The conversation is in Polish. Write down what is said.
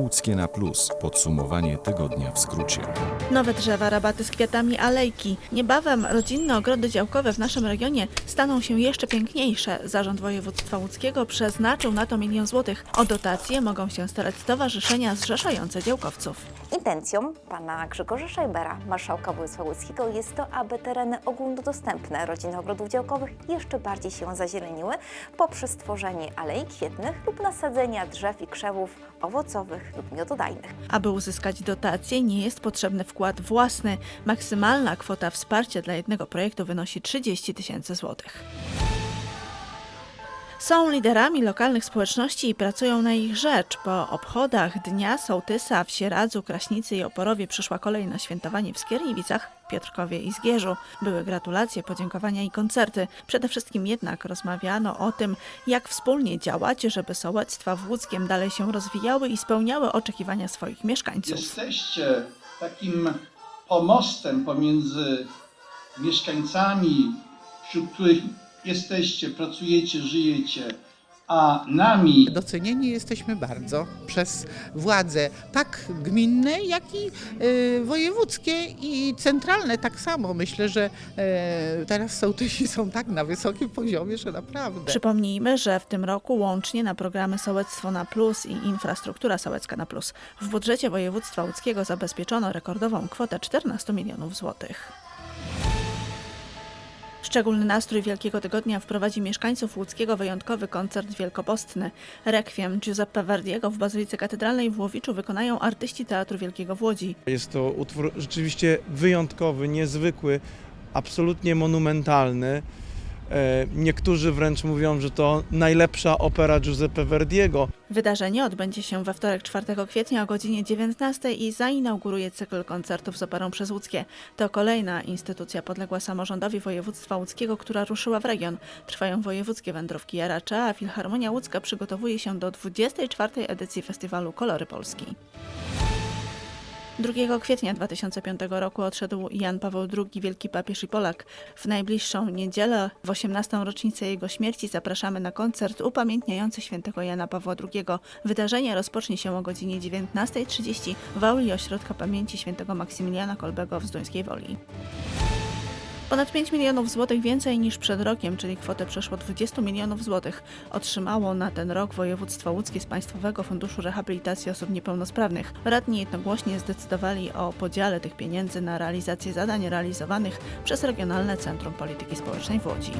Łódzkie na Plus. Podsumowanie tygodnia w skrócie. Nowe drzewa, rabaty z kwiatami, alejki. Niebawem rodzinne ogrody działkowe w naszym regionie staną się jeszcze piękniejsze. Zarząd Województwa Łódzkiego przeznaczył na to milion złotych. O dotacje mogą się starać stowarzyszenia zrzeszające działkowców. Intencją pana Grzegorza Szajbera, marszałka województwa łódzkiego, jest to, aby tereny ogólnodostępne rodzinnych ogrodów działkowych jeszcze bardziej się zazieleniły poprzez tworzenie alei kwietnych lub nasadzenia drzew i krzewów owocowych lub miododajnych. Aby uzyskać dotację, nie jest potrzebny wkład własny. Maksymalna kwota wsparcia dla jednego projektu wynosi 30 tysięcy złotych. Są liderami lokalnych społeczności i pracują na ich rzecz. Po obchodach Dnia Sołtysa w Sieradzu, Kraśnicy i Oporowie przyszła kolej na świętowanie w Skierniewicach, Piotrkowie i Zgierzu. Były gratulacje, podziękowania i koncerty. Przede wszystkim jednak rozmawiano o tym, jak wspólnie działać, żeby sołectwa w Łódzkiem dalej się rozwijały i spełniały oczekiwania swoich mieszkańców. Jesteście takim pomostem pomiędzy mieszkańcami, wśród których jesteście, pracujecie, żyjecie, a nami, Docenieni jesteśmy bardzo przez władze tak gminne, jak i e, wojewódzkie i centralne tak samo. Myślę, że e, teraz sołtysi są tak na wysokim poziomie, że naprawdę. Przypomnijmy, że w tym roku łącznie na programy Sołectwo na Plus i Infrastruktura Sołecka na Plus w budżecie województwa łódzkiego zabezpieczono rekordową kwotę 14 milionów złotych. Szczególny nastrój Wielkiego Tygodnia wprowadzi mieszkańców łódzkiego wyjątkowy koncert wielkopostny. Rekwiem Giuseppe Verdiego w Bazylice Katedralnej w Łowiczu wykonają artyści Teatru Wielkiego w Łodzi. Jest to utwór rzeczywiście wyjątkowy, niezwykły, absolutnie monumentalny. E, Niektórzy wręcz mówią, że to najlepsza opera Giuseppe Verdiego. Wydarzenie odbędzie się we wtorek 4 kwietnia o godzinie 19 i zainauguruje cykl koncertów z operą przez Łódzkie. To kolejna instytucja podległa samorządowi województwa łódzkiego, która ruszyła w region. Trwają wojewódzkie wędrówki Jaracza, a Filharmonia Łódzka przygotowuje się do 24. edycji festiwalu Kolory Polski. 2 kwietnia 2005 roku odszedł Jan Paweł II, wielki papież i Polak. W najbliższą niedzielę, w 18. rocznicę jego śmierci, zapraszamy na koncert upamiętniający świętego Jana Pawła II. Wydarzenie rozpocznie się o godzinie 19.30 w auli Ośrodka Pamięci Świętego Maksymiliana Kolbego w Zduńskiej Woli. Ponad 5 milionów złotych więcej niż przed rokiem, czyli kwotę przeszło 20 milionów złotych, otrzymało na ten rok województwo łódzkie z Państwowego Funduszu Rehabilitacji Osób Niepełnosprawnych. Radni jednogłośnie zdecydowali o podziale tych pieniędzy na realizację zadań realizowanych przez Regionalne Centrum Polityki Społecznej w Łodzi.